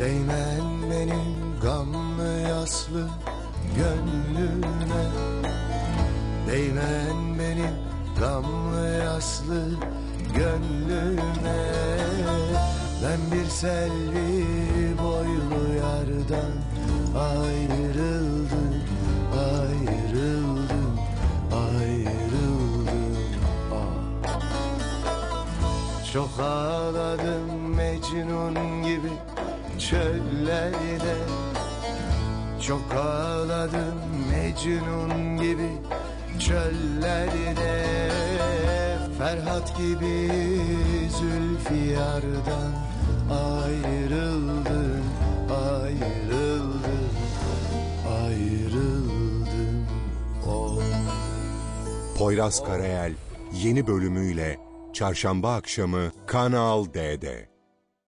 Değmen benim gamlı yaslı gönlüme. Değmen benim gamlı yaslı gönlüme. Ben bir selvi boylu yardan ayrıldım Ayrıldım, ayrıldım. Ah. Çok ağladım Mecnun gibi çöllerde Çok ağladım Mecnun gibi çöllerde Ferhat gibi Zülfiyar'dan ayrıldım, ayrıldım, ayrıldım. Oh. Poyraz Karayel yeni bölümüyle çarşamba akşamı Kanal D'de.